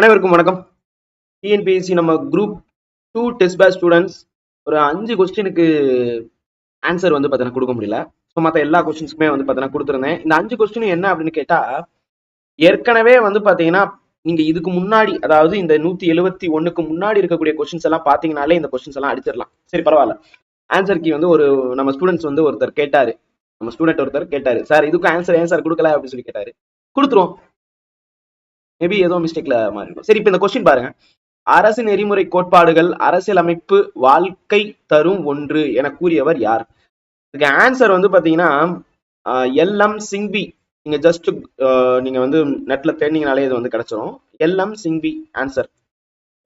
அனைவருக்கும் வணக்கம். டிஎன்பிஎஸ்சி நம்ம group two test base students ஒரு அஞ்சு கொஸ்டினுக்கு ஆன்சர் வந்து பார்த்தீங்கன்னா கொடுக்க முடியல. ஸோ மற்ற எல்லா கொஸ்டின்ஸுமே வந்து பார்த்தீங்கன்னா கொடுத்துருந்தேன். இந்த அஞ்சு கொஸ்டின் என்ன அப்படின்னு கேட்டால் ஏற்கனவே வந்து பார்த்தீங்கன்னா நீங்கள் இதுக்கு முன்னாடி அதாவது இந்த நூத்தி எழுபத்தி ஒண்ணுக்கு முன்னாடி இருக்கக்கூடிய கொஸ்டின்ஸ் எல்லாம் பார்த்தீங்கனாலே இந்த கொஸ்டின்ஸ் எல்லாம் அடிச்சிடலாம். சரி பரவாயில்ல. ஆன்சர் கீ வந்து ஒரு நம்ம ஸ்டூடெண்ட்ஸ் வந்து ஒருத்தர் கேட்டாரு. நம்ம ஸ்டூடெண்ட் ஒருத்தர் கேட்டாரு. சார் இதுக்கும் ஆன்சர் ஏன் சார் கொடுக்கல? அப்படின்னு சொல்லி கேட்டாரு. கொடுத்துருவோம். மேபி ஏதோ மிஸ்டேக்ல மாறி சரி இப்போ இந்த கொஸ்டின் பாருங்க. அரசு நெறிமுறை கோட்பாடுகள் அரசியலமைப்பு வாழ்க்கை தரும் ஒன்று என கூறியவர் யார்? இதுக்கு ஆன்சர் வந்து பாத்தீங்கன்னா எல்எம் சிங்வி நீங்க ஜஸ்ட் நீங்க வந்து நெட்ல தேடினீங்கனாலே இது வந்து கிடைச்சிரும். எல்எம் சிங்வி ஆன்சர்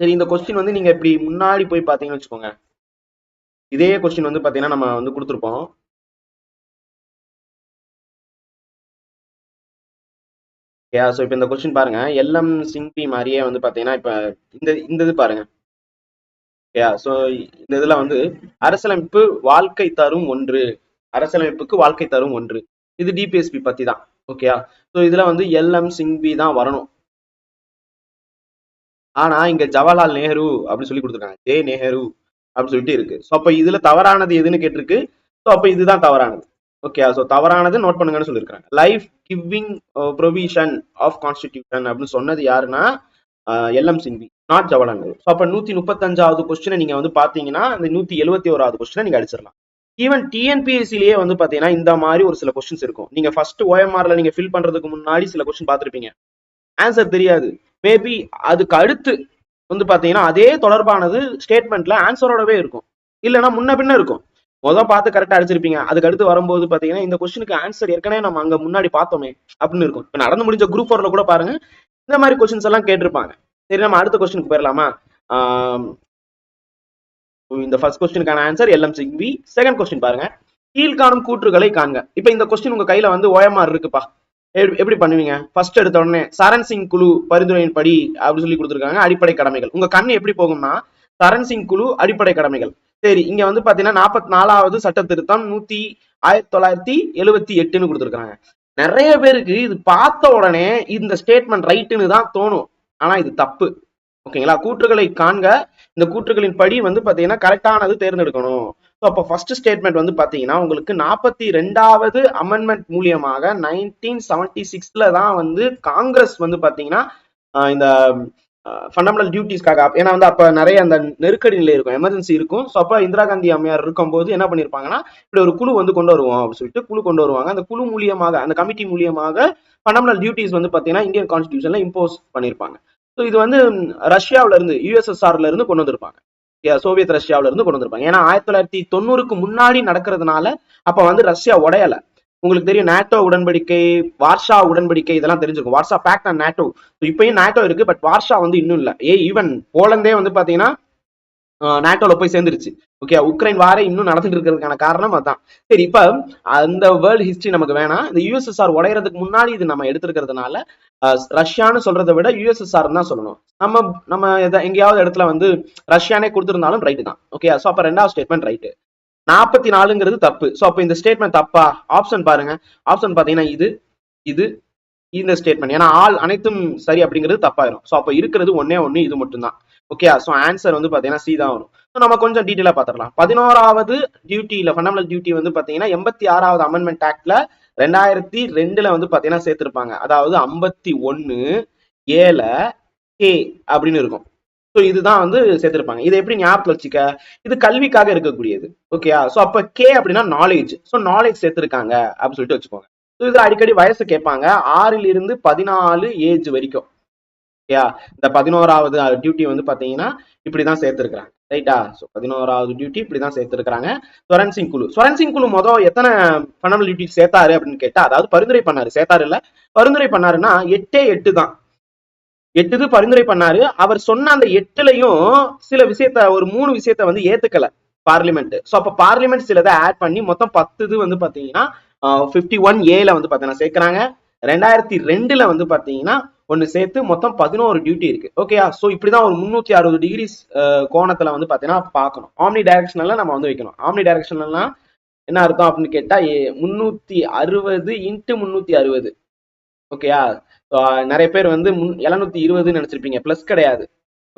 சரி இந்த கொஸ்டின் வந்து நீங்க இப்படி முன்னாடி போய் பாத்தீங்கன்னு வச்சுக்கோங்க. இதே கொஸ்டின் வந்து பாத்தீங்கன்னா நம்ம வந்து கொடுத்துருப்போம். ஓகே ஸோ இப்போ இந்த கொஸ்டின் பாருங்க. எல்எம் சிங்பி மாதிரியே வந்து பார்த்தீங்கன்னா இப்போ இந்த இந்த இது பாருங்க. ஓகே ஸோ இந்த இதில் வந்து அரசியலமைப்பு வாழ்க்கை தரும் ஒன்று. அரசியலமைப்புக்கு வாழ்க்கை தரும் ஒன்று. இது டிபிஎஸ்பி பத்தி தான் ஓகேயா ஸோ இதில் வந்து எல்எம் சிங்பி தான் வரணும். ஆனா இங்கே ஜவஹர்லால் நேரு அப்படின்னு சொல்லி கொடுத்துருக்காங்க. ஜே நேரு அப்படின்னு சொல்லிட்டு இருக்கு. ஸோ அப்போ இதில் தவறானது எதுன்னு கேட்டிருக்கு? ஸோ அப்போ இதுதான் தவறானது. ஓகே ஸோ தவறானது நோட் பண்ணுங்கன்னு சொல்லியிருக்காங்க life giving provision of constitution அப்படின்னு சொன்னது யாருன்னா LM Singhvi not Jawaharlal Nehru so அப்போ நூத்தி முப்பத்தஞ்சாவது கொஸ்டினை நீங்க வந்து பார்த்தீங்கன்னா இந்த நூத்தி எழுபத்தி ஓராவது கொஸ்டினை நீங்க அடிச்சிடலாம். ஈவன் டிஎன்பிஎஸ்சிலேயே வந்து பாத்தீங்கன்னா இந்த மாதிரி ஒரு சில கொஸ்டின்ஸ் இருக்கும். நீங்க ஃபர்ஸ்ட் ஓஎம்ஆர்ல நீங்க ஃபில் பண்றதுக்கு முன்னாடி சில கொஸ்டின் பார்த்துருப்பீங்க. ஆன்சர் தெரியாது. மேபி அதுக்கு அடுத்து வந்து பாத்தீங்கன்னா அதே தொடர்பானது ஸ்டேட்மெண்ட்ல ஆன்சரோடவே இருக்கும். இல்லைன்னா முன்ன பின்ன இருக்கும். முதல் பார்த்து கரெக்டா அடிச்சிருப்பீங்க. அதுக்கு அடுத்து வரும்போது பாத்தீங்கன்னா இந்த கொஸ்டினுக்கு ஆன்சர் ஏற்கனவே நம்ம அங்க முன்னாடி பார்த்தோமே அப்படின்னு இருக்கும். இப்போ நடந்து முடிஞ்ச குரூப் ஃபோர்ல கூட பாருங்க. இந்த மாதிரி கொஸ்டின்ஸ் எல்லாம் கேட்டிருப்பாங்க. சரி நம்ம அடுத்த கொஸ்டினுக்கு போயிடலாமா? இந்த first கொஸ்டினுக்கான answer LM Singhvi second question பாருங்க. கீழ்காணும் கூற்றுகளை காண்க. இப்ப இந்த கொஸ்டின் உங்க கையில வந்து ஓயமா இருக்குப்பா. எப்படி பண்ணுவீங்க? ஃபர்ஸ்ட் எடுத்த உடனே சரண் சிங் குழு பரிந்துரையின் படி அப்படின்னு சொல்லி கொடுத்துருக்காங்க. அடிப்படை கடமைகள். உங்க கண் எப்படி போகும்னா சரண் சிங் குழு அடிப்படை கடமைகள். சரி இங்க வந்து பாத்தீங்கன்னா நாற்பத்தி நாலாவது சட்ட திருத்தம் நூத்தி ஆயிரத்தி தொள்ளாயிரத்தி எழுபத்தி எட்டுன்னு கொடுத்துருக்காங்க நிறைய பேருக்கு இது பார்த்த உடனே இந்த ஸ்டேட்மெண்ட் ரைட்டுன்னு தான் தோணும். ஆனா இது தப்பு. ஓகேங்களா? கூற்றுகளை காண்க. இந்த கூற்றுகளின் படி வந்து பாத்தீங்கன்னா கரெக்டானது தேர்ந்தெடுக்கணும். ஸோ அப்போ ஃபர்ஸ்ட் ஸ்டேட்மெண்ட் வந்து பாத்தீங்கன்னா உங்களுக்கு நாற்பத்தி ரெண்டாவது அமெண்ட்மெண்ட் மூலியமாக நைன்டீன் செவன்டி சிக்ஸ்ல தான் வந்து காங்கிரஸ் வந்து பாத்தீங்கன்னா இந்த ஃபண்டமெண்டல் டியூட்டிஸ்க்காக ஏன்னா வந்து அப்ப நிறைய அந்த நெருக்கடி நிலை இருக்கும் எமர்ஜென்சி இருக்கும். ஸோ அப்போ இந்திரா காந்தி அம்மையார் இருக்கும்போது என்ன பண்ணிருப்பாங்கன்னா இப்படி ஒரு குழு வந்து கொண்டு வருவோம் அப்படின்னு சொல்லிட்டு குழு கொண்டு வருவாங்க. அந்த குழு மூலியமாக அந்த கமிட்டி மூலியமாக ஃபண்டமெண்டல் டியூட்டிஸ் வந்து பார்த்தீங்கன்னா இந்தியன் கான்ஸ்டியூஷன்ல இம்போஸ் பண்ணிருப்பாங்க. ஸோ இது வந்து ரஷ்யாவில இருந்து யூஎஸ்எஸ்ஆர்ல இருந்து கொண்டு வந்திருப்பாங்க. சோவியத் ரஷ்யாவில இருந்து கொண்டு வந்திருப்பாங்க. ஏன்னா ஆயிரத்தி தொள்ளாயிரத்தி தொண்ணூறுக்கு முன்னாடி நடக்கிறதுனால அப்ப வந்து ரஷ்யா உடையலை. உங்களுக்கு தெரியும் நேட்டோ உடன்படிக்கை வார்ஷா உடன்படிக்கை இதெல்லாம் தெரிஞ்சிருக்கும் வார்ஷா பேக்ட் அண்ட் நேட்டோ இப்பயும் நேட்டோ இருக்கு பட் வார்ஷா வந்து இன்னும் இல்ல. ஏ ஈவன் போலந்தே வந்து பாத்தீங்கன்னா நேட்டோல போய் சேர்ந்துருச்சு. ஓகே உக்ரைன் வார இன்னும் நடந்துட்டு இருக்கிறதுக்கான காரணம் அதான். சரி இப்ப அந்த வேர்ல்டு ஹிஸ்டரி நமக்கு வேணாம். இந்த யூஎஸ்எஸ்ஆர் உடையறதுக்கு முன்னாடி இது நம்ம எடுத்திருக்கிறதுனால ரஷ்யான்னு சொல்றதை விட யூஎஸ்எஸ்ஆர் தான் சொல்லணும். நம்ம நம்ம எங்கேயாவது இடத்துல வந்து ரஷ்யானே கொடுத்திருந்தாலும் ரைட்டு தான். ஓகே ஸோ அப்ப ரெண்டாவது ஸ்டேட்மெண்ட் ரைட்டு நாற்பத்தி நாலுங்கிறது தப்பு. ஸோ அப்போ இந்த ஸ்டேட்மெண்ட் தப்பா? ஆப்ஷன் பாருங்க. ஆப்ஷன் பார்த்தீங்கன்னா இது இது இந்த ஸ்டேட்மெண்ட் ஏன்னா ஆள் அனைத்தும் சரி அப்படிங்கிறது தப்பாயிரும். ஸோ அப்போ இருக்கிறது ஒன்னே ஒன்று இது மட்டும்தான். ஓகே ஸோ ஆன்சர் வந்து பார்த்தீங்கன்னா சி தான் வரும். ஸோ நம்ம கொஞ்சம் டீட்டெயிலாக பார்த்துடலாம். பதினோராவது டியூட்டியில் ஃபண்டமெண்டல் டியூட்டி வந்து பார்த்தீங்கன்னா எண்பத்தி ஆறாவது அமெண்ட்மெண்ட் ஆக்டில் ரெண்டாயிரத்தி ரெண்டுல வந்து பார்த்தீங்கன்னா சேர்த்துருப்பாங்க. அதாவது ஐம்பத்தி ஒன்று ஏழை கே அப்படின்னு இருக்கும். ஸோ இதுதான் வந்து சேர்த்திருப்பாங்க. இதை எப்படி ஞாபகத்தில் வச்சுக்க? இது கல்விக்காக இருக்கக்கூடியது. ஓகேயா ஸோ அப்போ கே அப்படின்னா நாலேஜ் ஸோ நாலேஜ் சேர்த்திருக்காங்க அப்படின்னு சொல்லிட்டு வச்சுக்கோங்க. ஸோ இதில் அடிக்கடி வயசு கேட்பாங்க. ஆறில் இருந்து பதினாலு ஏஜ் வரைக்கும். ஓகேயா இந்த பதினோராவது டியூட்டி வந்து பார்த்தீங்கன்னா இப்படி தான் சேர்த்துருக்குறாங்க. ரைட்டா ஸோ பதினோராவது டியூட்டி இப்படி தான் ஸ்வரன் சிங் குழு ஸ்வரன் சிங் குழு மொதல் எத்தனை ஃபண்டமெண்டல் டியூட்டி சேர்த்தாரு அப்படின்னு கேட்டால் அதாவது பரிந்துரை பண்ணாரு. சேர்த்தாரு இல்லை? பரிந்துரை பண்ணாருன்னா எட்டே எட்டு தான் எட்டு இது பரிந்துரை பண்ணாரு. அவர் சொன்ன அந்த எட்டுலையும் சில விஷயத்த ஒரு மூணு விஷயத்த வந்து ஏத்துக்கல. பார்லிமெண்ட் ஸோ அப்ப பார்லிமெண்ட் சிலதை ஆட் பண்ணி மொத்தம் பத்து இது வந்து பாத்தீங்கன்னா ஃபிஃப்டி ஒன் ஏல வந்து பாத்தீங்கன்னா சேர்க்கிறாங்க. ரெண்டாயிரத்தி ரெண்டுல வந்து பாத்தீங்கன்னா ஒன்னு சேர்த்து மொத்தம் பதினோரு டியூட்டி இருக்கு. ஓகேயா ஸோ இப்படிதான் ஒரு முன்னூத்தி அறுபது டிகிரி கோணத்துல வந்து பாத்தீங்கன்னா பார்க்கணும் ஆம்னி டைரக்ஷன்ல நம்ம வந்து வைக்கணும். ஆம்னி டைரக்ஷன்லாம் என்ன அர்த்தம் அப்படின்னு கேட்டா முன்னூத்தி அறுபது இன்ட்டு முன்னூத்தி அறுபது. ஓகேயா நிறைய பேர் வந்து முன் எழுநூத்தி இருபதுன்னு நினைச்சிருப்பீங்க. பிளஸ் கிடையாது.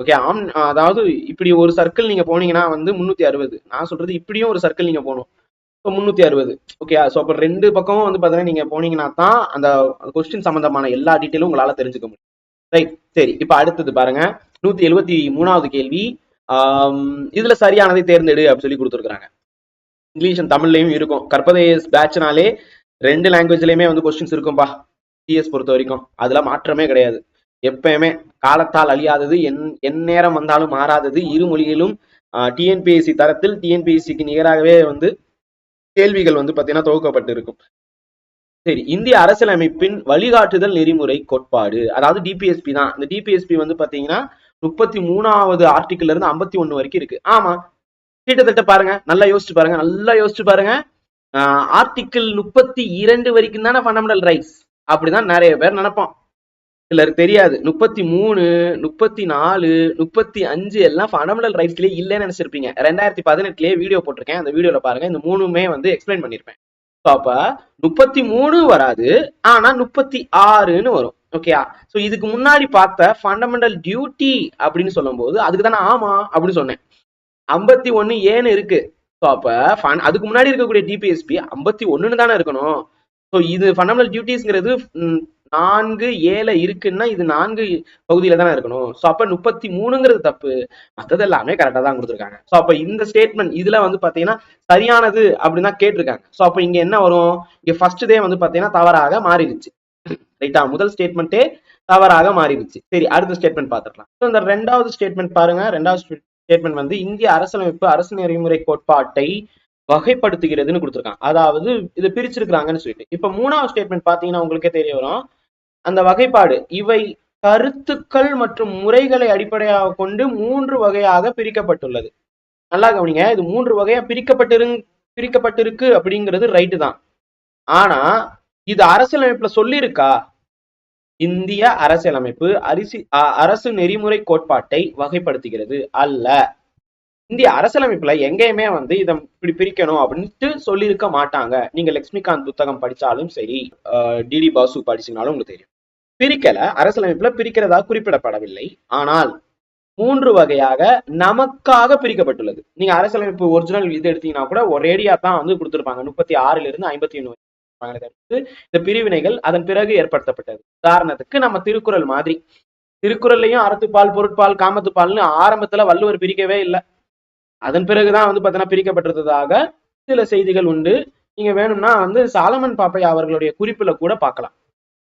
ஓகே ஆம் அதாவது இப்படி ஒரு சர்க்கிள் நீங்க போனீங்கன்னா வந்து முன்னூத்தி அறுபது. நான் சொல்றது இப்படியும் ஒரு சர்க்கிள் நீங்க போகணும். ஸோ முந்நூற்றி அறுபது. ஓகே ஸோ அப்போ ரெண்டு பக்கமும் வந்து பார்த்தீங்கன்னா நீங்கள் போனீங்கன்னா தான் அந்த கொஸ்டின் சம்மந்தமான எல்லா டீட்டெயிலும் உங்களால் தெரிஞ்சுக்க முடியும். ரைட் சரி இப்போ அடுத்தது பாருங்க. நூற்றி எழுபத்தி மூணாவது கேள்வி. இதில் இதுல சரியானதை தேர்ந்தெடு அப்படின்னு சொல்லி கொடுத்துருக்காங்க இங்கிலீஷ் அண்ட் தமிழ்லையும் இருக்கும். கற்பதை பேட்ச்னாலே ரெண்டு லாங்குவேஜ்லயுமே வந்து கொஸ்டின்ஸ் இருக்கும்பா. டிஎஸ் பொறுத்த வரைக்கும் அதுல மாற்றமே கிடையாது. எப்பயுமே காலத்தால் அழியாதது என் என் நேரம் வந்தாலும் மாறாதது. இரு மொழியிலும் டிஎன்பிஎஸ்சி தரத்தில் டிஎன்பிஎஸ்சிக்கு நிகராகவே வந்து கேள்விகள் வந்து பாத்தீங்கன்னா தொகுக்கப்பட்டு இருக்கும் சரி இந்திய அரசியலமைப்பின் வழிகாட்டுதல் நெறிமுறை கோட்பாடு. அதாவது டிபிஎஸ்பி தான். இந்த டிபிஎஸ்பி வந்து பாத்தீங்கன்னா முப்பத்தி மூணாவது ஆர்டிக்கிள் இருந்து ஐம்பத்தி ஒண்ணு வரைக்கும் இருக்கு. ஆமா. கிட்டத்தட்ட பாருங்க. நல்லா யோசிச்சு பாருங்க. நல்லா யோசிச்சு பாருங்க. ஆர்டிக்கிள் முப்பத்தி இரண்டு வரைக்கும் தானே ஃபண்டமெண்டல் ரைட்ஸ் அப்படிதான் நிறைய பேர் நினைப்பான். சிலருக்கு தெரியாது. முப்பத்தி மூணு முப்பத்தி நாலு முப்பத்தி அஞ்சு எல்லாம் ஃபண்டமெண்டல் ரைட்ஸ்லயே இல்லைன்னு நினைச்சிருப்பீங்க. ரெண்டாயிரத்தி பதினெட்டுலயே வீடியோ போட்டிருக்கேன். அந்த வீடியோல பாருங்க இந்த மூணுமே வந்து எக்ஸ்பிளைன் பண்ணிருப்பேன். ஸோ அப்ப முப்பத்தி மூணு வராது ஆனா முப்பத்தி ஆறுன்னு வரும். ஓகேயா ஸோ இதுக்கு முன்னாடி பார்த்த ஃபண்டமெண்டல் டியூட்டி அப்படின்னு சொல்லும்போது அதுக்கு தானே ஆமா அப்படின்னு சொன்னேன். ஐம்பத்தி ஒன்னு ஏன்னு இருக்கு. ஸோ அப்ப ஃபன் அதுக்கு முன்னாடி இருக்கக்கூடிய டிபிஎஸ்பி ஐம்பத்தி ஒண்ணுன்னு தானே இருக்கணும். ஸோ இது ஃபண்டமெண்டல் டியூட்டிஸ்ங்கிறது நான்கு ஏழை இருக்குன்னா இது நான்கு பகுதியில தானே இருக்கணும். ஸோ அப்போ முப்பத்தி மூணுங்கிறது தப்பு. மற்றது எல்லாமே கரெக்டா தான் கொடுத்துருக்காங்க. ஸோ அப்போ இந்த ஸ்டேட்மெண்ட் இதுல வந்து பாத்தீங்கன்னா சரியானது அப்படின்னு தான் கேட்டிருக்காங்க. ஸோ அப்போ இங்க என்ன வரும்? இங்க ஃபர்ஸ்ட் டே வந்து பாத்தீங்கன்னா தவறாக மாறிடுச்சு. ரைட்டா முதல் ஸ்டேட்மெண்ட்டே தவறாக மாறிடுச்சு. சரி அடுத்த ஸ்டேட்மெண்ட் பார்த்துக்கலாம். ஸோ இந்த ரெண்டாவது ஸ்டேட்மெண்ட் பாருங்க. ரெண்டாவது ஸ்டேட்மெண்ட் வந்து இந்திய அரசியலமைப்பு அரசு நெறிமுறை கோட்பாட்டை வகைப்படுத்துகிறதுன்னு கொடுத்துருக்காங்க. அதாவது இதை பிரிச்சிருக்கிறாங்கன்னு சொல்லிட்டு. இப்ப மூணாவது ஸ்டேட்மெண்ட் பாத்தீங்கன்னா உங்களுக்கே தெரிய வரும். அந்த வகைப்பாடு இவை கருத்துக்கள் மற்றும் முறைகளை அடிப்படையாக கொண்டு மூன்று வகையாக பிரிக்கப்பட்டுள்ளது. நல்லா கவனிங்க இது மூன்று வகையா பிரிக்கப்பட்டிரு பிரிக்கப்பட்டிருக்கு அப்படிங்கிறது ரைட்டு தான். ஆனா இது அரசியலமைப்புல சொல்லியிருக்கா? இந்திய அரசியலமைப்பு அரிசி அரசு நெறிமுறை கோட்பாட்டை வகைப்படுத்துகிறது அல்ல. இந்திய அரசியலமைப்புல எங்கேயுமே வந்து இதை இப்படி பிரிக்கணும் அப்படின்ட்டு சொல்லியிருக்க மாட்டாங்க. நீங்க லக்ஷ்மிகாந்த் புத்தகம் படிச்சாலும் சரி டிடி பாசு படிச்சீங்கனாலும் உங்களுக்கு தெரியும். பிரிக்கல. அரசியலமைப்புல பிரிக்கிறதா குறிப்பிடப்படவில்லை. ஆனால் மூன்று வகையாக நமக்காக பிரிக்கப்பட்டுள்ளது. நீங்க அரசியலமைப்பு ஒரிஜினல் இது எடுத்தீங்கன்னா கூட ஒரேடியா தான் வந்து கொடுத்துருப்பாங்க. முப்பத்தி ஆறுல இருந்து ஐம்பத்தி ஒண்ணு இந்த பிரிவினைகள் அதன் பிறகு ஏற்படுத்தப்பட்டது. உதாரணத்துக்கு நம்ம திருக்குறள் மாதிரி. திருக்குறள்லையும் அறத்துப்பால் பொருட்பால் காமத்துப்பால்னு ஆரம்பத்துல வள்ளுவர் பிரிக்கவே இல்லை. அதன் பிறகுதான் வந்து பார்த்தீங்கன்னா பிரிக்கப்பட்டிருந்ததாக சில செய்திகள் உண்டு. நீங்க வேணும்னா வந்து சாலமன் பாப்பையா அவர்களுடைய குறிப்புல கூட பார்க்கலாம்.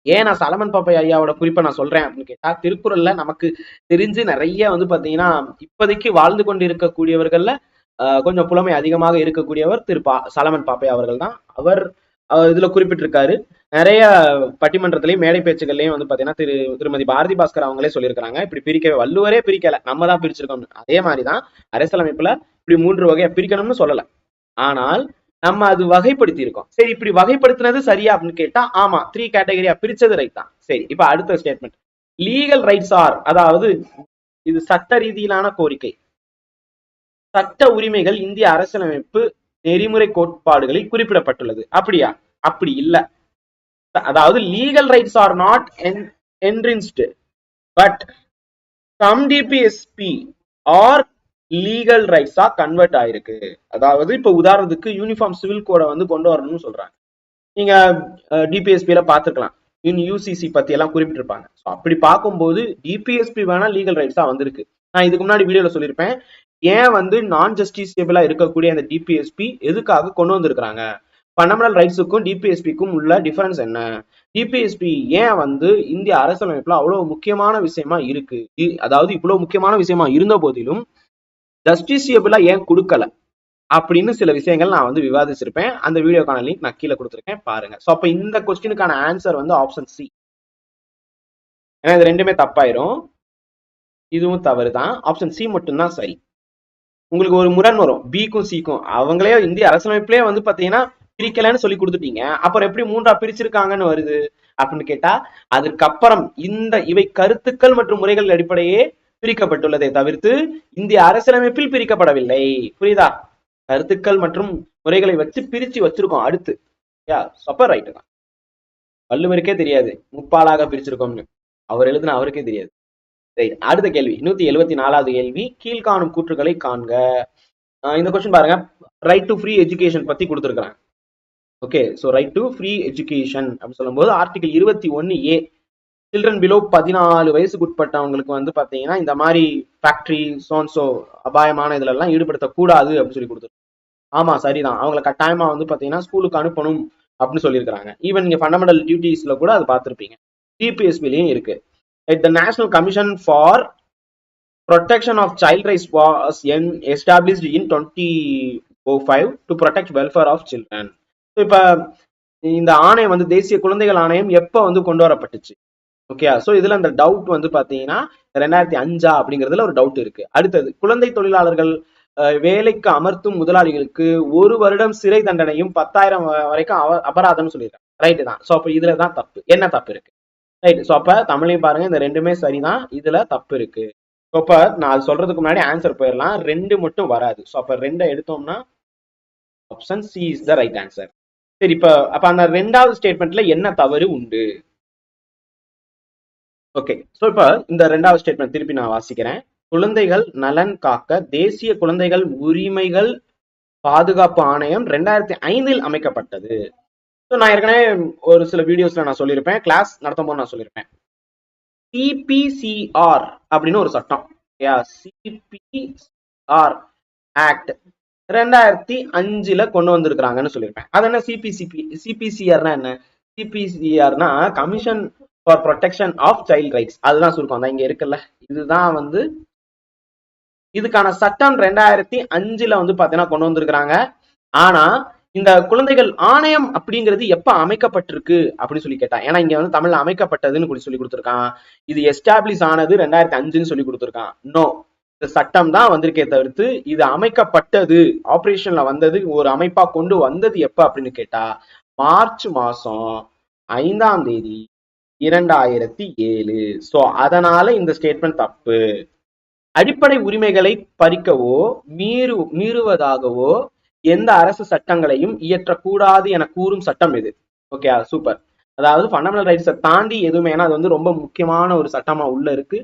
ஏன் நான் சாலமன் பாப்பை ஐயாவோட குறிப்பை நான் சொல்றேன் அப்படின்னு கேட்டா திருக்குறள்ல நமக்கு தெரிஞ்சு நிறைய வந்து பாத்தீங்கன்னா இப்போதைக்கு வாழ்ந்து கொண்டு இருக்கக்கூடியவர்கள்ல கொஞ்சம் புலமை அதிகமாக இருக்கக்கூடியவர் திரு பா சாலமன் பாப்பை அவர்கள் தான் அவர் இதுல குறிப்பிட்டிருக்காரு. நிறைய பட்டிமன்றத்திலையும் மேடை பேச்சுகள்லயும் வந்து பாத்தீங்கன்னா திரு திருமதி பாரதி பாஸ்கர் அவங்களே சொல்லியிருக்காங்க இப்படி பிரிக்கவே வள்ளுவரே பிரிக்கல. நம்ம தான் பிரிச்சிருக்கோம் அதே மாதிரிதான் அரசியலமைப்புல இப்படி மூன்று வகையா பிரிக்கணும்னு சொல்லல. ஆனால் நம்ம அது வகைப்படுத்தி இருக்கோம் சரி இப்படி வகைப்படுத்தினது சரியா அப்படின்னு கேட்டா ஆமா த்ரீ கேட்டகரியா பிரிச்சது ரைட் தான். சரி இப்ப அடுத்த ஸ்டேட்மெண்ட் லீகல் ரைட்ஸ் ஆர் அதாவது இது சட்ட ரீதியிலான கோரிக்கை. சட்ட உரிமைகள் இந்திய அரசியலமைப்பு நெறிமுறை கோட்பாடுகளில் குறிப்பிடப்பட்டுள்ளது. அப்படியா? அப்படி இல்ல. அதாவது legal rights are not enshrined but some DPSP are legal ரைட்ஸா convert ஆயிருக்கு. அதாவது இப்ப உதாரணத்துக்கு யூனிஃபார்ம் சிவில் கோடை வந்து கொண்டு வரணும்னு சொல்றாங்க. நீங்க டிபிஎஸ்பியில பாத்துக்கலாம். யூசிசி பத்தி எல்லாம் குறிப்பிட்டிருப்பாங்க. ஸோ அப்படி பார்க்கும்போது டிபிஎஸ்பி வேணா லீகல் ரைட்ஸா வந்திருக்கு. நான் இதுக்கு முன்னாடி வீடியோல சொல்லியிருப்பேன். ஏன் வந்து நான் ஜஸ்டிசியபிளா இருக்கக்கூடிய அந்த டிபிஎஸ்பி எதுக்காக கொண்டு வந்திருக்கிறாங்க? ஃபண்டமெண்டல் ரைட்ஸுக்கும் டிபிஎஸ்பிக்கும் உள்ள டிஃபரன்ஸ் என்ன? டிபிஎஸ்பி ஏன் வந்து இந்திய அரசியலமைப்புல அவ்வளவு முக்கியமான விஷயமா இருக்கு? இ- அதாவது இவ்வளவு முக்கியமான விஷயமா இருந்த போதிலும் ஜஸ்டிசியபிளா ஏன் கொடுக்கல? அப்படின்னு சில விஷயங்கள் நான் வந்து விவாதிச்சிருப்பேன். அந்த வீடியோக்கான லிங்க் நான் கீழே கொடுத்துருக்கேன். பாருங்க. ஸோ அப்போ இந்த கொஸ்டினுக்கான ஆன்சர் வந்து ஆப்ஷன் சி ஏன்னா இது ரெண்டுமே தப்பாயிரும். இதுவும் தவறு தான் ஆப்ஷன் சி மட்டும்தான் சரி. உங்களுக்கு ஒரு முரண் வரும். பிக்கும் சிக்கும் அவங்களே இந்திய அரசியலமைப்புலேயே வந்து பார்த்தீங்கன்னா பிரிக்கலன்னு சொல்லி கொடுத்துட்டீங்க. அப்புறம் எப்படி மூன்றா பிரிச்சிருக்காங்கன்னு வருது அப்படின்னு கேட்டா அதற்கப்புறம் இந்த இவை கருத்துக்கள் மற்றும் முறைகள் அடிப்படையே பிரிக்கப்பட்டுள்ளதை தவிர்த்து இந்திய அரசியலமைப்பில் பிரிக்கப்படவில்லை. புரியுதா? கருத்துக்கள் மற்றும் முறைகளை வச்சு பிரிச்சு வச்சிருக்கோம் அடுத்து. சப்பர் ரைட்டு தான். வள்ளுவருக்கே தெரியாது. முப்பாலாக பிரிச்சிருக்கோம்னு. அவர் எழுதுன அவருக்கே தெரியாது. ரைட் அடுத்த கேள்வி. நூத்தி எழுபத்தி நாலாவது கேள்வி. கீழ்காணும் கூற்றுகளை காண்க. ஆஹ் இந்த கொஸ்டின் பாருங்க. ரைட் டு ஃப்ரீ எஜுகேஷன் பத்தி கொடுத்துருக்காங்க okay so right to free education அப்படின்னு சொல்லும்போது ஆர்டிகல் இருபத்தி ஒன்று ஏ சில்ட்ரன் பிலோ பதினாலு வயசுக்கு உட்பட்டவங்களுக்கு வந்து பார்த்தீங்கன்னா இந்த மாதிரி ஃபேக்ட்ரி சோன்சோ அபாயமான இதிலெல்லாம் ஈடுபடுத்தக்கூடாது அப்படின்னு சொல்லி கொடுத்துருக்கோம் ஆமா சரிதான். அவங்களை கட்டாயமாக வந்து பார்த்தீங்கன்னா ஸ்கூலுக்கு அனுப்பணும் அப்படின்னு சொல்லியிருக்காங்க ஈவன் நீங்கள் ஃபண்டமெண்டல் டியூட்டிஸில் கூட அது பார்த்துருப்பீங்க. டிபிஎஸ்பிலையும் இருக்கு. At the National Commission for Protection of Child Rights was en- established in 2005 to protect welfare of children. So, இப்போ இந்த ஆணையம் வந்து தேசிய குழந்தைகள் ஆணையம் எப்போ வந்து கொண்டு வரப்பட்டுச்சு? ஓகே ஸோ இதுல இந்த டவுட் வந்து பாத்தீங்கன்னா ரெண்டாயிரத்தி அஞ்சா அப்படிங்கிறதுல ஒரு டவுட் இருக்கு. அடுத்தது குழந்தை தொழிலாளர்கள் வேலைக்கு அமர்த்தும் முதலாளிகளுக்கு ஒரு வருடம் சிறை தண்டனையும் பத்தாயிரம் வரைக்கும் அவ- அபராதம்னு சொல்லியிருக்காங்க. ரைட்டு தான். ஸோ அப்போ இதுல தான் தப்பு. என்ன தப்பு இருக்கு? ரைட் ஸோ அப்ப தமிழையும் பாருங்க இந்த ரெண்டுமே சரிதான். இதுல தப்பு இருக்கு. ஸோ அப்ப நான் அது சொல்றதுக்கு முன்னாடி ஆன்சர் போயிடலாம். ரெண்டு மட்டும் வராது. ஸோ அப்போ ரெண்டை எடுத்தோம்னா option C is the right answer சரி இப்ப அப்ப அந்த ரெண்டாவது ஸ்டேட்மெண்ட்ல என்ன தவறு உண்டு? ஓகே ஸோ இப்ப இந்த ரெண்டாவது ஸ்டேட்மெண்ட் திருப்பி நான் வாசிக்கிறேன். குழந்தைகள் நலன் காக்க தேசிய குழந்தைகள் உரிமைகள் பாதுகாப்பு ஆணையம் ரெண்டாயிரத்தி ஐந்தில் அமைக்கப்பட்டது. ஸோ நான் ஏற்கனவே ஒரு சில வீடியோஸ்ல நான் சொல்லியிருப்பேன். கிளாஸ் நடத்தும் போது நான் சொல்லியிருப்பேன். சிபிசிஆர் அப்படின்னு ஒரு சட்டம். சிபிசிஆர் ஆக்ட் ரெண்டாயிரத்தி அஞ்சுல கொண்டு வந்திருக்கிறாங்கன்னு சொல்லியிருப்பேன். அது என்ன சிபிசிபி சிபிசிஆர்னா என்ன? சிபிசிஆர்னா commission for protection of child rights அதுதான் சுருக்கம். தான் இங்க இருக்குல்ல. இதுதான் வந்து இதுக்கான சட்டம் ரெண்டாயிரத்தி அஞ்சுல வந்து பாத்தீங்கன்னா கொண்டு வந்திருக்கிறாங்க. ஆனா இந்த குழந்தைகள் ஆணையம் அப்படிங்கிறது எப்ப அமைக்கப்பட்டிருக்கு அப்படின்னு சொல்லி கேட்டான் ஏன்னா இங்க வந்து தமிழ்ல அமைக்கப்பட்டதுன்னு சொல்லி கொடுத்துருக்கான். இது எஸ்டாப்ளிஷ் ஆனது ரெண்டாயிரத்தி அஞ்சுன்னு சொல்லி கொடுத்துருக்கான். நோ சட்டம் தான் வந்திருக்கே தவிர்த்து இது அமைக்கப்பட்டது. ஆபரேஷன்ல வந்தது ஒரு அமைப்பா கொண்டு வந்தது எப்ப அப்படின்னு கேட்டா மார்ச் மாசம் ஐந்தாம் தேதி இரண்டாயிரத்தி ஏழு. சோ அதனால இந்த ஸ்டேட்மெண்ட் தப்பு. அடிப்படை உரிமைகளை பறிக்கவோ மீறு மீறுவதாகவோ எந்த அரசு சட்டங்களையும் இயற்றக்கூடாது என கூறும் சட்டம் இது. ஓகே சூப்பர் அதாவது ஃபண்டமெண்டல் ரைட்ஸை தாண்டி எதுவுமே ஏன்னா அது வந்து ரொம்ப முக்கியமான ஒரு சட்டமா உள்ள இருக்கு.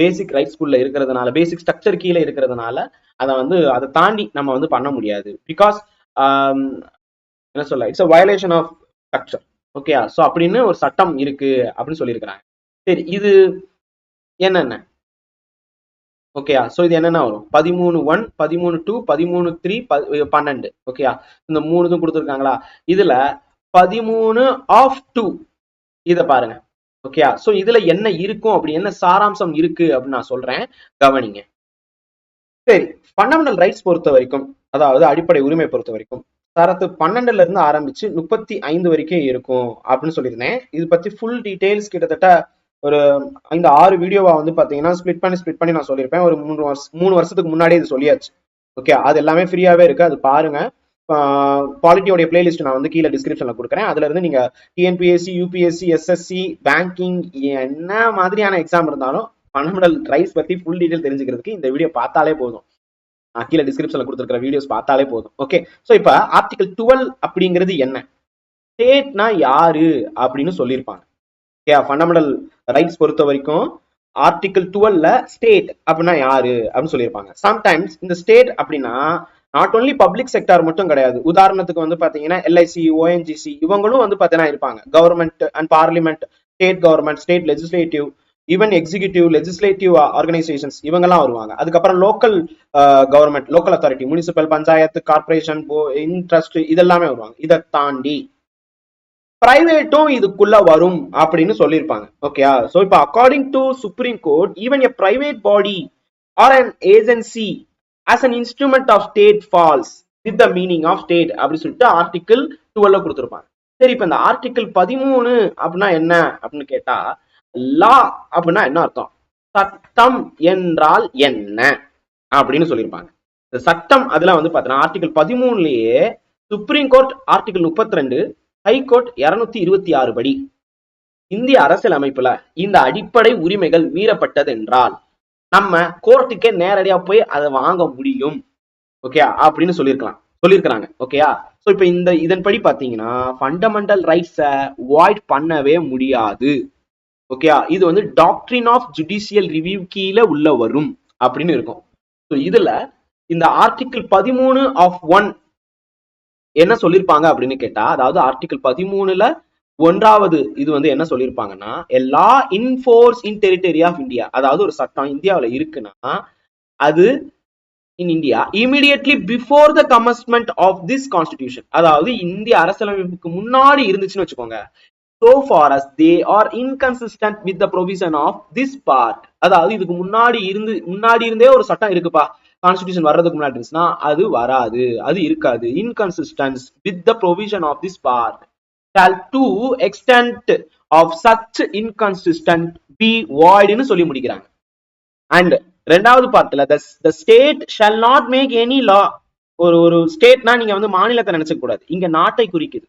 பேசிக் ரைட் ஸ்கூல்ல இருக்கிறதுனால பேசிக் ஸ்ட்ரக்சர் கீழே இருக்கிறதுனால அதை வந்து அதை தாண்டி நம்ம வந்து பண்ண முடியாது. பிகாஸ் um, என்ன சொல்ல it's a violation of structure okay so அப்படின்னு ஒரு சட்டம் இருக்கு அப்படின்னு சொல்லியிருக்கிறாங்க. சரி இது என்னென்ன? ஓகேயா ஸோ இது என்னென்ன வரும்? பதிமூணு ஒன் பதிமூணு டூ பதிமூணு த்ரீ பன்னெண்டு. ஓகேயா இந்த மூணு இதுவும் கொடுத்துருக்காங்களா? இதுல பதிமூணு ஆஃப் டூ இத பாருங்க. ஓகேயா ஸோ இதுல என்ன இருக்கும் அப்படி என்ன சாராம்சம் இருக்கு அப்படின்னு நான் சொல்றேன். கவனிங்க. சரி ஃபண்டமெண்டல் ரைட்ஸ் பொறுத்த வரைக்கும் அதாவது அடிப்படை உரிமை பொறுத்த வரைக்கும் தரத்து பன்னெண்டுல இருந்து ஆரம்பிச்சு முப்பத்தி ஐந்து வரைக்கும் இருக்கும் அப்படின்னு சொல்லியிருந்தேன். இது பத்தி ஃபுல் டீடைல்ஸ் கிட்டத்தட்ட ஒரு இந்த ஆறு வீடியோவா வந்து பாத்தீங்கன்னா ஸ்பிளிட் பண்ணி ஸ்பிளிட் பண்ணி நான் சொல்லியிருப்பேன். ஒரு மூணு வருஷம் மூணு வருஷத்துக்கு முன்னாடியே இது சொல்லியாச்சு. ஓகே அது எல்லாமே ஃப்ரீயாவே இருக்கு. அது பாருங்க. பாலிட்டியோடைய பிளேலிஸ்ட் நான் வந்து கீழே டிஸ்கிரிப்ஷன்ல கொடுக்குறேன். அதுல இருந்து நீங்க டிஎன்பிஎஸ்சி யூபிஎஸ்சி எஸ்எஸ்சி பேங்கிங் என்ன மாதிரியான எக்ஸாம் இருந்தாலும் ஃபண்டமெண்டல் ரைஸ் பத்தி ஃபுல் டீடைல் தெரிஞ்சுக்கிறதுக்கு இந்த வீடியோ பார்த்தாலே போதும். கீழே டிஸ்கிரிப்ஷன்ல கொடுத்துருக்கிற வீடியோஸ் பார்த்தாலே போதும். ஓகே ஸோ இப்போ ஆர்டிகல் டுவெல் அப்படிங்கிறது என்ன? ஸ்டேட்னா யாரு? அப்படின்னு சொல்லியிருப்பாங்க. ஓகே ஃபண்டமெண்டல் ரைட்ஸ் பொறுத்த வரைக்கும் ஆர்டிகல் டுவெல்ல ஸ்டேட் அப்படின்னா யாரு? அப்படின்னு சொல்லியிருப்பாங்க. சம்டைம்ஸ் இந்த ஸ்டேட் அப்படின்னா நாட் ஓன்லி பப்ளிக் செக்டார் மட்டும் கிடையாது. உதாரணத்துக்கு வந்து பாத்தீங்கன்னா எல்ஐசி ஓஎன்ஜிசி இவங்களும் வந்து பாத்தீங்கன்னா இருப்பாங்க. Government and parliament state government state legislative even executive legislative organisations இவங்கெல்லாம் வருவாங்க. அதுக்கப்புறம் local government local authority municipal panchayat corporation interest இதெல்லாமே வருவாங்க. இதை தாண்டி பிரைவேட்டும் இதுக்குள்ள வரும் அப்படின்னு சொல்லியிருப்பாங்க. ஓகேயா ஸோ இப்போ according to supreme court even a private body or an agency as an instrument of state falls with the meaning of state அப்படின்னு சொல்லிட்டு ஆர்டிக்கிள் டுவெல்ல கொடுத்துருப்பாங்க. சரி இப்போ இந்த ஆர்டிகிள் பதிமூணு அப்படின்னா என்ன அப்படின்னு கேட்டா லா அப்படின்னா என்ன அர்த்தம்? சட்டம் என்றால் என்ன அப்படின்னு சொல்லியிருப்பாங்க. இந்த சட்டம் அதெல்லாம் வந்து பார்த்தீங்கன்னா ஆர்டிகல் பதிமூணுலயே சுப்ரீம் கோர்ட் ஆர்டிகல் முப்பத்தி ரெண்டு ஹைகோர்ட் இருநூத்தி இருபத்தி ஆறு படி. இந்திய அரசியல் அமைப்புல இந்த அடிப்படை உரிமைகள் மீறப்பட்டது என்றால் நம்ம கோர்ட்டுக்கே நேரடியா போய் அதை வாங்க முடியும். ஓகே அப்படின்னு சொல்லியிருக்கலாம். சொல்லியிருக்கிறாங்க. ஓகேயா சோ ஸோ இப்போ இந்த இதன்படி பார்த்தீங்கன்னா ஃபண்டமெண்டல் ரைட்ஸை வாய்ட் பண்ணவே முடியாது. ஓகே இது வந்து டாக்டரின் ஆஃப் ஜுடிஷியல் ரிவ்யூ கீழே உள்ள வரும் அப்படின்னு இருக்கும். ஸோ இதுல இந்த ஆர்டிகிள் பதிமூணு ஆஃப் ஒன் என்ன சொல்லியிருப்பாங்க அப்படின்னு கேட்டா அதாவது ஆர்டிக்கிள் பதிமூணுல ஒன்றாவது இது வந்து என்ன சொல்லியிருப்பாங்கன்னா எல்லா in force in territory of India அதாவது ஒரு சட்டம் இந்தியாவில் இருக்குன்னா அது in India immediately before the commencement of this constitution அதாவது இந்திய அரசியலமைப்புக்கு முன்னாடி இருந்துச்சுன்னு வச்சுக்கோங்க. So far as they are inconsistent with the provision of this part அதாவது இதுக்கு முன்னாடி இருந்து முன்னாடி இருந்தே ஒரு சட்டம் இருக்குப்பா. கான்ஸ்டிடியூஷன் வர்றதுக்கு முன்னாடி இருந்துச்சுன்னா அது வராது. அது இருக்காது. Inconsistence with the provision of this part shall to extent of such inconsistent be void ன்னு சொல்லி முடிக்கிறாங்க அண்ட் ரெண்டாவது பார்ட்ல the the state shall not make any law ஒரு ஒரு ஸ்டேட்னா நீங்க வந்து மாநிலத்தை நினைச்ச கூடாது இங்க நாட்டை குறிக்குது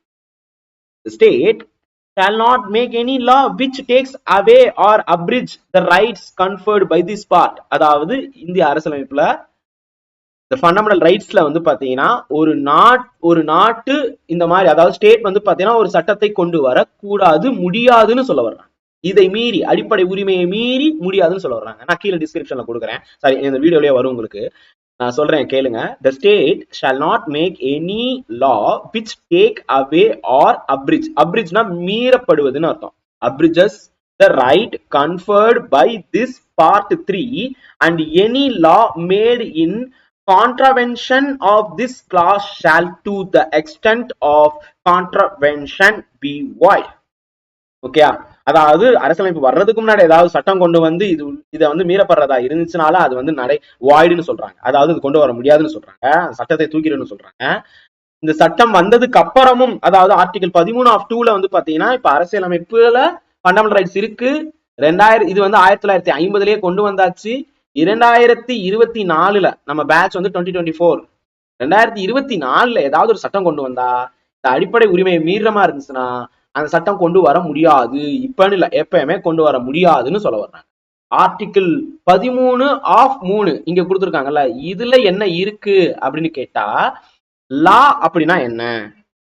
the state shall not make any law which takes away or abridge the rights conferred by this part அதாவது இந்திய அரசியலமைப்புல இந்த ஃபண்டமெண்டல் ரைட்ஸ்ல வந்து பாத்தீங்கன்னா ஒரு நாட் ஒரு நாட்டு இந்த மாதிரி அதாவது ஸ்டேட் வந்து பாத்தீங்கன்னா ஒரு சட்டத்தை கொண்டு வரக்கூடாது முடியாதுன்னு சொல்ல வர்றாங்க. இதை மீறி அடிப்படை உரிமையை மீறி முடியாதுன்னு சொல்ல வர்றாங்க. நான் கீழே டிஸ்கிரிப்ஷன்ல கொடுக்குறேன். சாரி இந்த வீடியோலயே வரும் உங்களுக்கு. நான் சொல்றேன் கேளுங்க. The state shall not make any law which take away or abridge அப்ரிஜ்னா மீறப்படுவதுன்னு அர்த்தம். Abridges the right conferred by this part three and any law made in contravention of this clause shall to the extent of contravention be void. Okay அதாவது அரசியலமைப்பு வர்றதுக்கு முன்னாடி ஏதாவது சட்டம் கொண்டு வந்து இது இதை வந்து மீறப்படுறதா இருந்துச்சுனால அது வந்து நடை வாய்டுன்னு சொல்றாங்க. அதாவது இது கொண்டு வர முடியாதுன்னு சொல்றாங்க. சட்டத்தை தூக்கிடுன்னு சொல்றாங்க. இந்த சட்டம் வந்ததுக்கு அப்புறமும் அதாவது ஆர்டிகல் பதிமூணு ஆஃப் டூல வந்து பாத்தீங்கன்னா இப்ப அரசியலமைப்புல ஃபண்டமெண்டல் ரைட்ஸ் இருக்கு. ரெண்டாயிரம் இது வந்து ஆயிரத்தி தொள்ளாயிரத்தி ஐம்பதுலயே கொண்டு வந்தாச்சு. இரண்டாயிரத்தி இருபத்தி நாலுல நம்ம பேட்ச் வந்து டுவெண்ட்டி டுவெண்ட்டி ஃபோர் ரெண்டாயிரத்தி இருபத்தி நாலுல ஏதாவது ஒரு சட்டம் கொண்டு வந்தா இந்த அடிப்படை உரிமையை மீறமா இருந்துச்சுன்னா அந்த சட்டம் கொண்டு வர முடியாது. இப்பன்னு இல்லை எப்பயுமே கொண்டு வர முடியாதுன்னு சொல்ல வர்றாங்க. ஆர்டிகிள் பதிமூணு ஆஃப் மூணு இங்க கொடுத்துருக்காங்கல்ல இதுல என்ன இருக்கு அப்படின்னு கேட்டா லா அப்படின்னா என்ன?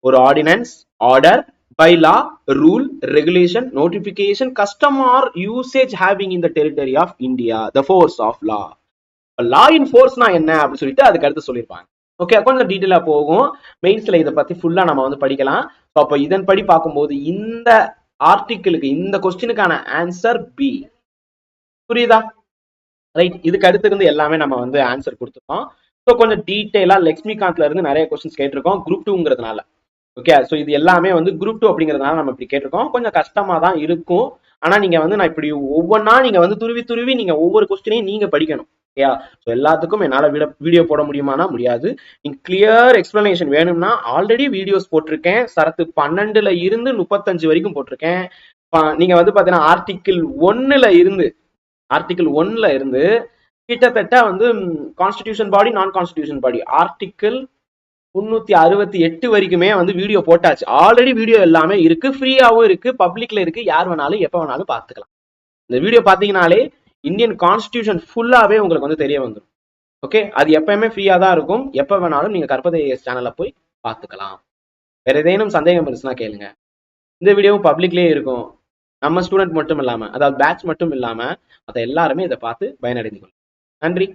ஒரு ordinance order by law, rule, regulation, notification, custom or usage having in the territory of India, the force of law. Law in ஃபோர்ஸ்னா என்ன அப்படின்னு சொல்லிட்டு அதுக்கு அடுத்து சொல்லியிருப்பாங்க. ஓகே கொஞ்சம் டீட்டெயிலாக போகும். மெயின்ஸ்ல இதை பத்தி ஃபுல்லாக நம்ம வந்து படிக்கலாம். ஸோ அப்போ இதன்படி பார்க்கும்போது இந்த ஆர்டிக்கிளுக்கு இந்த கொஸ்டினுக்கான ஆன்சர் பி புரியுதா? ரைட் இதுக்கு அடுத்து இருந்து எல்லாமே நம்ம வந்து ஆன்சர் கொடுத்துருக்கோம். ஸோ கொஞ்சம் டீட்டெயிலா லக்ஷ்மிகாந்த்ல இருந்து நிறைய கொஸ்டின்ஸ் கேட்டிருக்கோம். குரூப் டூங்கிறதுனால ஓகே ஸோ இது எல்லாமே வந்து குரூப் டூ அப்படிங்கிறதுனால நம்ம இப்படி கேட்டிருக்கோம். கொஞ்சம் கஷ்டமா தான் இருக்கும். ஆனா நீங்க வந்து நான் இப்படி ஒவ்வொன்றா நீங்க வந்து துருவி துருவி நீங்க ஒவ்வொரு கொஸ்டினையும் நீங்க படிக்கணும். ஓகேயா ஸோ எல்லாத்துக்கும் என்னால் வீடியோ போட முடியுமானா முடியாது. நீங்கள் கிளியர் எக்ஸ்பிளனேஷன் வேணும்னா ஆல்ரெடி வீடியோஸ் போட்டிருக்கேன். சரத்து பன்னெண்டுல இருந்து முப்பத்தஞ்சு வரைக்கும் போட்டிருக்கேன். நீங்க வந்து பாத்தீங்கன்னா ஆர்டிக்கிள் ஒன்னுல இருந்து ஆர்டிக்கிள் ஒன்னுல இருந்து கிட்டத்தட்ட வந்து கான்ஸ்டிடியூஷன் பாடி நான் கான்ஸ்டிடியூஷன் பாடி ஆர்டிக்கிள் முன்னூத்தி அறுபத்தி எட்டு வரைக்குமே வந்து வீடியோ போட்டாச்சு. ஆல்ரெடி வீடியோ எல்லாமே இருக்கு. ஃப்ரீயாவும் இருக்கு. பப்ளிக்ல இருக்கு. யார் வேணாலும் எப்ப வேணாலும் பாத்துக்கலாம் இந்த வீடியோ பாத்தீங்கனாலே இந்தியன் கான்ஸ்டிடியூஷன் ஃபுல்லாவே உங்களுக்கு வந்து தெரிய வந்துடும் ஓகே அது எப்பயுமே ஃப்ரீயா தான் இருக்கும். எப்ப வேணாலும் நீங்க கற்பதை சேனல்ல போய் பாத்துக்கலாம் வேற ஏதேனும் சந்தேகம் இருந்துச்சுன்னா கேளுங்க. இந்த வீடியோவும் பப்ளிக்லயே இருக்கும். நம்ம ஸ்டூடெண்ட் மட்டும் இல்லாம அதாவது பேட்ச் மட்டும் இல்லாம மற்ற எல்லாருமே இதை பார்த்து பயனடைந்து கொள்ளும் நன்றி.